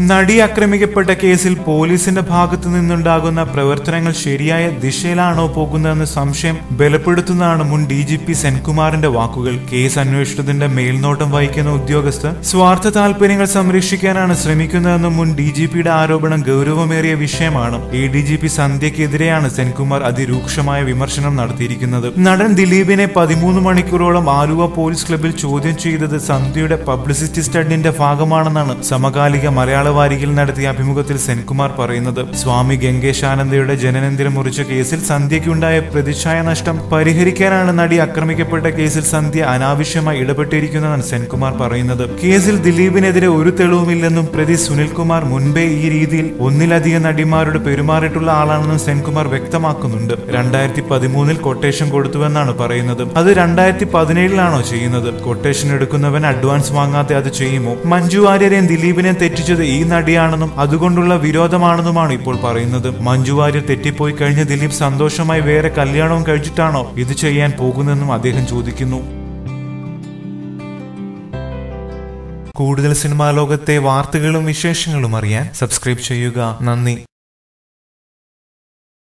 നടി ആക്രമിക്കപ്പെട്ട കേസിൽ പോലീസിന്റെ ഭാഗത്തു നിന്നുണ്ടാകുന്ന പ്രവർത്തനങ്ങൾ ശരിയായ ദിശയിലാണോ പോകുന്നതെന്ന് സംശയം ബലപ്പെടുത്തുന്നതാണ് മുൻ ഡി ജി പി സെൻകുമാറിന്റെ വാക്കുകൾ. കേസ് അന്വേഷണത്തിന്റെ മേൽനോട്ടം വഹിക്കുന്ന ഉദ്യോഗസ്ഥർ സ്വാർത്ഥ താല്പര്യങ്ങൾ സംരക്ഷിക്കാനാണ് ശ്രമിക്കുന്നതെന്നും മുൻ ഡി ജി പിയുടെ ആരോപണം ഗൗരവമേറിയ വിഷയമാണ്. എ ഡി ജി പി സന്ധ്യക്കെതിരെയാണ് സെൻകുമാർ അതിരൂക്ഷമായ വിമർശനം നടത്തിയിരിക്കുന്നത്. നടൻ ദിലീപിനെ പതിമൂന്ന് മണിക്കൂറോളം ആലുവ പോലീസ് ക്ലബിൽ ചോദ്യം ചെയ്തത് സന്ധ്യയുടെ പബ്ലിസിറ്റി സ്റ്റഡിന്റെ ഭാഗമാണെന്നാണ് സമകാലിക മലയാള വാരികയിൽ നടത്തിയ അഭിമുഖത്തിൽ സെൻകുമാർ പറയുന്നത് സ്വാമി ഗംഗേശാനന്ദയുടെ ജനനന്തിരം മുറിച്ച കേസിൽ സന്ധ്യയ്ക്കുണ്ടായ പ്രതിച്ഛായ നഷ്ടം പരിഹരിക്കാനാണ് നടി ആക്രമിക്കപ്പെട്ട കേസിൽ സന്ധ്യ അനാവശ്യമായി ഇടപെട്ടിരിക്കുന്നതെന്ന് സെൻകുമാർ പറയുന്നത്. കേസിൽ ദിലീപിനെതിരെ ഒരു തെളിവുമില്ലെന്നും പ്രതി സുനിൽകുമാർ മുൻപേ ഈ രീതിയിൽ ഒന്നിലധികം നടിമാരോട് പെരുമാറിയിട്ടുള്ള ആളാണെന്നും സെൻകുമാർ വ്യക്തമാക്കുന്നുണ്ട്. രണ്ടായിരത്തി പതിമൂന്നിൽ കൊട്ടേഷൻ കൊടുത്തുവെന്നാണ് പറയുന്നത്. അത് രണ്ടായിരത്തി പതിനേഴിലാണോ ചെയ്യുന്നത്? കൊട്ടേഷൻ എടുക്കുന്നവൻ അഡ്വാൻസ് വാങ്ങാതെ അത് ചെയ്യുമോ? മഞ്ജു വാര്യരെയും ദിലീപിനെയും തെറ്റിച്ചത് ഈ നടിയാണെന്നും അതുകൊണ്ടുള്ള വിരോധമാണെന്നുമാണ് ഇപ്പോൾ പറയുന്നത്. മഞ്ജു വാര്യർ തെറ്റിപ്പോയി കഴിഞ്ഞ ദിലീപ് സന്തോഷമായി വേറെ കല്യാണവും കഴിച്ചിട്ടാണോ ഇത് ചെയ്യാൻ പോകുന്നതെന്നും അദ്ദേഹം ചോദിക്കുന്നു. കൂടുതൽ സിനിമാ ലോകത്തെ വാർത്തകളും വിശേഷങ്ങളും അറിയാൻ സബ്സ്ക്രൈബ് ചെയ്യുക. നന്ദി.